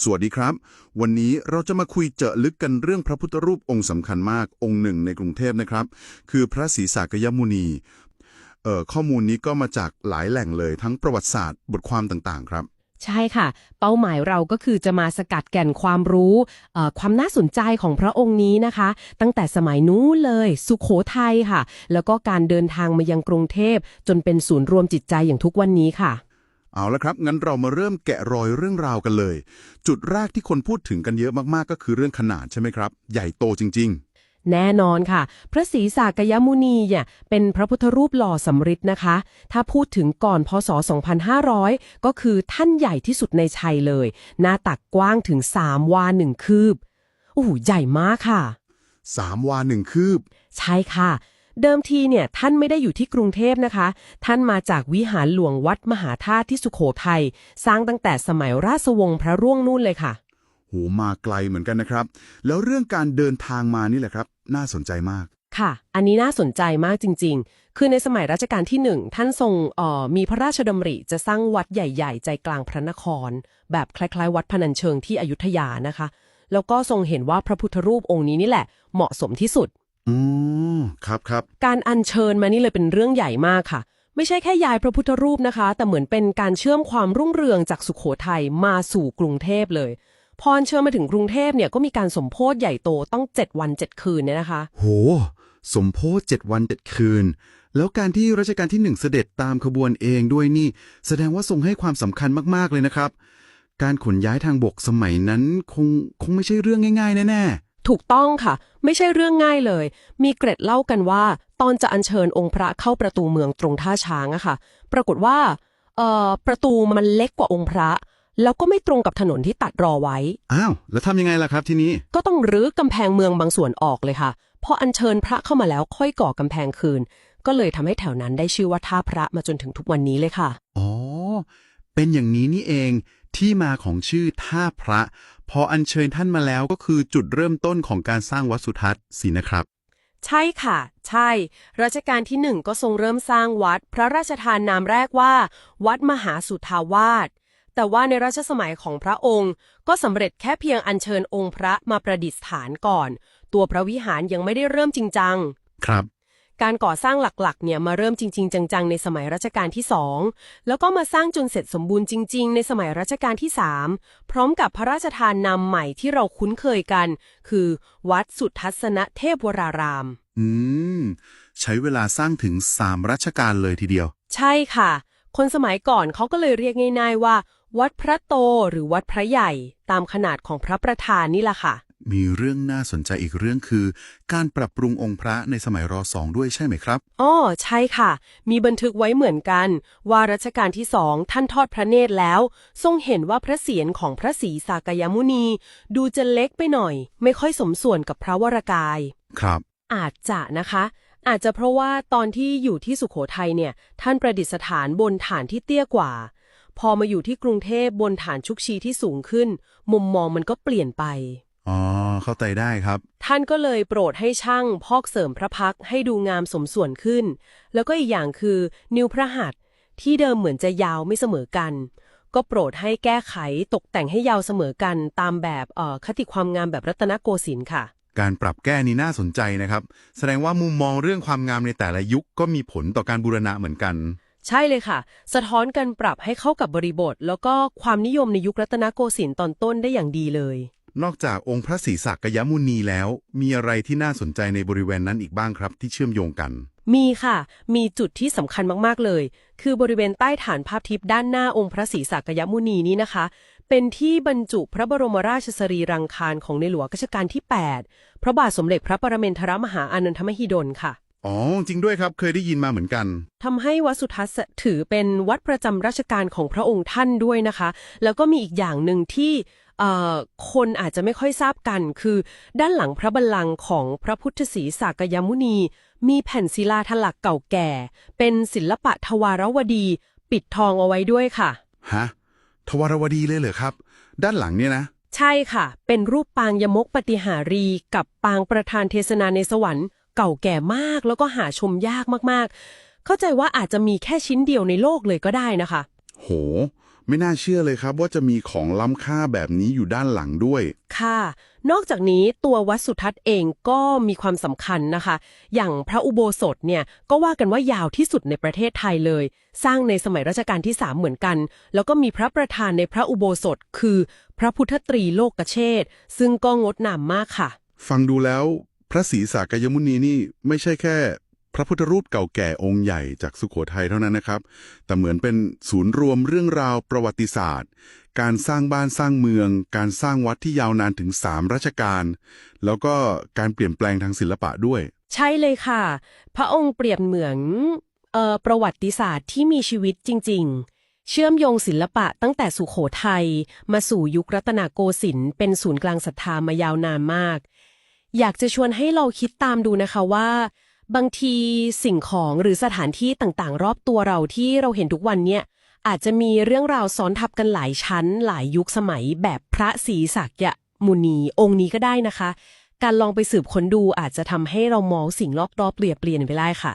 สวัสดีครับ วันนี้เราจะมาคุยเจาะลึกกันเรื่องพระพุทธรูปองค์สำคัญมากองค์หนึ่งในกรุงเทพนะครับ คือพระศรีสากยมุนีเอ่อข้อมูลนี้ก็มาจากหลายแหล่งเลยทั้งประวัติศาสตร์ บทความต่างๆ ครับ ใช่ค่ะ เป้าหมายเราก็คือจะมาสกัดแก่นความรู้เอ่อความน่าสนใจของพระองค์นี้นะคะ ตั้งแต่สมัยนู้นเลย สุขโขทัยค่ะ แล้วก็การเดินทางมายังกรุงเทพ จนเป็นศูนย์รวมจิตใจอย่างทุกวันนี้ค่ะ เอาละครับ งั้นเรามาเริ่มแกะรอยเรื่องราวกันเลย จุดแรกที่คนพูดถึงกันเยอะมากๆ ก็คือเรื่องขนาดใช่ไหมครับ ใหญ่โตจริงแน่นอนค่ะ พระศรีสากยมุนีเนี่ยเป็นพระพุทธรูปหล่อสำริดนะคะ ถ้าพูดถึงก่อนพศ 2500 ก็คือท่านใหญ่ที่สุดในชัยเลย หน้าตักกว้างถึง 3 วาหนึ่งคืบโอ้โหใหญ่มากค่ะๆ3วาหนึ่งคืบ ใช่ค่ะ เดิมทีเนี่ยท่านไม่ได้อยู่ที่กรุงเทพนะคะ ท่านมาจากวิหารหลวงวัดมหาธาตุที่สุโขทัยสร้างตั้งแต่สมัยราชวงศ์พระร่วงนู่นเลยค่ะโหมาไกลเหมือนกันนะครับ แล้วเรื่องการเดินทางมานี่แหละครับ น่าสนใจมากค่ะ อันนี้น่าสนใจมากจริง ๆ คือในสมัยรัชกาลที่หนึ่งท่านทรงเอ่อมีพระราชดำริจะสร้างวัดใหญ่ ๆ ใจกลางพระนคร แบบคล้ายๆ วัดพนัญเชิงที่อยุธยานะคะ แล้วก็ทรงเห็นว่าพระพุทธรูปองค์นี้นี่แหละ เหมาะสมที่สุด อืมครับครับการอัญเชิญมานี่เลยเป็นเรื่องใหญ่มากค่ะ ไม่ใช่แค่ย้ายพระพุทธรูปนะคะ แต่เหมือนเป็นการเชื่อมความรุ่งเรืองจากสุขโขทัยมาสู่กรุงเทพเลยพออัญเชิญมาถึงกรุงเทพเนี่ยก็มีการสมโพธิใหญ่โตต้อง7วัน7คืนเนี่ยนะคะ โห สมโพธิเจ็ดวันเจ็ดคืน แล้วการที่รัชกาลที่หนึ่งเสด็จตามขบวนเองด้วยนี่ แสดงว่าทรงให้ความสำคัญมากๆเลยนะครับ การขนย้ายทางบกสมัยนั้นคงคงไม่ใช่เรื่องง่ายๆแน่ ถูกต้องค่ะ ไม่ใช่เรื่องง่ายเลย มีเกร็ดเล่ากันว่า ตอนจะอัญเชิญองค์พระเข้าประตูเมืองตรงท่าช้างอะค่ะ ปรากฏว่าเอ่อประตูมันเล็กกว่าองค์พระ แล้วก็ไม่ตรงกับถนนที่ตัดรอไว้ๆอ้าว แล้วทำยังไงล่ะครับทีนี้ ก็ต้องรื้อกำแพงเมืองบางส่วนออกเลยค่ะ พออัญเชิญพระเข้ามาแล้วค่อยก่อกำแพงคืน ก็เลยทำให้แถวนั้นได้ชื่อว่าท่าพระมาจนถึงทุกวันนี้เลยค่ะ อ๋อ เป็นอย่างนี้นี่เอง ที่มาของชื่อท่าพระ พออัญเชิญท่านมาแล้วก็คือจุดเริ่มต้นของการสร้างวัดสุทัศน์สินะครับ ใช่ค่ะ ใช่ รัชกาลที่หนึ่งก็ทรงเริ่มสร้างวัด พระราชทานนามแรกว่า วัดมหาสุทาวาสแต่ว่าในรัชสมัยของพระองค์ ก็สำเร็จแค่เพียงอัญเชิญองค์พระมาประดิษฐานก่อน ตัวพระวิหารยังไม่ได้เริ่มจริงจัง ครับ การก่อสร้างหลักๆเนี่ยมาเริ่มจริง ๆ จัง ๆ ในสมัยรัชกาลที่สองแล้วก็มาสร้างจนเสร็จสมบูรณ์จริง ๆ ในสมัยรัชกาลที่สามพร้อมกับพระราชทานนามใหม่ที่เราคุ้นเคยกัน คือวัดสุทัศนเทพวราราม อืม ใช้เวลาสร้างถึงสามรัชกาลเลยทีเดียว ใช่ค่ะ คนสมัยก่อนเขาก็เลยเรียกง่าย ๆ ว่า วัดพระโตหรือวัดพระใหญ่ ตามขนาดของพระประธานนี่แหละค่ะ มีเรื่องน่าสนใจอีกเรื่องคือ การปรับปรุงองค์พระในสมัยรอสองด้วยใช่ไหมครับอ้อใช่ค่ะ มีบันทึกไว้เหมือนกัน ว่ารัชกาลที่สองท่านทอดพระเนตรแล้ว ทรงเห็นว่าพระเศียรของพระศรีสากยมุนี ดูจะเล็กไปหน่อย ไม่ค่อยสมส่วนกับพระวรากาย ครับ อาจจะนะคะ อาจจะเพราะว่าตอนที่อยู่ที่สุขโขทัยเนี่ย ท่านประดิษฐานบนฐานที่เตี้ยกว่า พอมาอยู่ที่กรุงเทพบนฐานชุกชีที่สูงขึ้น มุมมองมันก็เปลี่ยนไป อ๋อ เข้าใจได้ครับ ท่านก็เลยโปรดให้ช่างพอกเสริมพระพักตร์ให้ดูงามสมส่วนขึ้น แล้วก็อีกอย่างคือ นิ้วพระหัตถ์ที่เดิมเหมือนจะยาวไม่เสมอกัน ก็โปรดให้แก้ไขตกแต่งให้ยาวเสมอกันตามแบบเอ่อคติความงามแบบรัตนโกสินทร์ค่ะ การปรับแก้นี้น่าสนใจนะครับ แสดงว่ามุมมองเรื่องความงามในแต่ละยุคก็มีผลต่อการบูรณะเหมือนกัน ใช่เลยค่ะ สะท้อนการปรับให้เข้ากับบริบท แล้วก็ความนิยมในยุครัตนโกสินทร์ตอนต้นได้อย่างดีเลย นอกจากองค์พระศรีสักยมุนีแล้ว มีอะไรที่น่าสนใจในบริเวณนั้นอีกบ้างครับ ที่เชื่อมโยงกัน มีค่ะ มีจุดที่สำคัญมาก ๆ เลย คือบริเวณใต้ฐานภาพทิพย์ด้านหน้าองค์พระศรีสักยมุนีนี้นะคะ เป็นที่บรรจุพระบรมราชสรีรังคารของในหลวงรัชกาลที่ 8 พระบาทสมเด็จพระปรเมนทรมหาอานันทมหิดลค่ะ อ๋อ จริงด้วยครับ เคยได้ยินมาเหมือนกัน ทำให้วัดสุทัศน์ถือเป็นวัดประจำราชการของพระองค์ท่านด้วยนะคะ แล้วก็มีอีกอย่างหนึ่งที่เอ่อ คนอาจจะไม่ค่อยทราบกัน คือ ด้านหลังพระบัลลังก์ของพระพุทธศรีสากยมุนี มีแผ่นศิลาถลักเก่าแก่ เป็นศิลปะทวารวดี ปิดทองเอาไว้ด้วยค่ะ ฮะ ทวารวดีเลยเหรอครับ ด้านหลังเนี่ยนะ ใช่ค่ะ เป็นรูปปางยมกปฏิหารีกับปางประธานเทศนาในสวรรค์เก่าแก่มากแล้วก็หาชมยากมากๆ เข้าใจว่าอาจจะมีแค่ชิ้นเดียวในโลกเลยก็ได้นะคะ โห ไม่น่าเชื่อเลยครับว่าจะมีของล้ำค่าแบบนี้อยู่ด้านหลังด้วย ค่ะ นอกจากนี้ตัววัดสุทัศน์เองก็มีความสำคัญนะคะ อย่างพระอุโบสถเนี่ยก็ว่ากันว่ายาวที่สุดในประเทศไทยเลย สร้างในสมัยรัชกาลที่ 3 เหมือนกัน แล้วก็มีพระประธานในพระอุโบสถ คือ พระพุทธตรีโลกเชษฐ์ซึ่งก็งดงามมากค่ะ ฟังดูแล้วพระศรีสากยมุนีนี่ไม่ใช่แค่ พระพุทธรูปเก่าแก่องค์ใหญ่จากสุโขทัยเท่านั้นนะครับ แต่เหมือนเป็นศูนย์รวมเรื่องราวประวัติศาสตร์ การสร้างบ้านสร้างเมือง การสร้างวัดที่ยาวนานถึงสามรัชกาล แล้วก็การเปลี่ยนแปลงทางศิลปะด้วย ใช่เลยค่ะ พระองค์เปรียบเหมือนออประวัติศาสตร์ที่มีชีวิตจริง ๆ เชื่อมโยงศิลปะตั้งแต่สุขโขทัยมาสู่ยุครัตนโกสินทร์เป็นศูนย์กลางศรัทธามายาวนานมาก อยากจะชวนให้เราคิดตามดูนะคะว่า บางทีสิ่งของหรือสถานที่ต่างๆ รอบตัวเราที่เราเห็นทุกวันเนี่ย อาจจะมีเรื่องราวซ้อนทับกันหลายชั้น หลายยุคสมัย แบบพระศรีศักยะมุนีองค์นี้ก็ได้นะคะ การลองไปสืบค้นดูอาจจะทำให้เรามองสิ่งรอบๆเปลี่ยนไปได้ค่ะ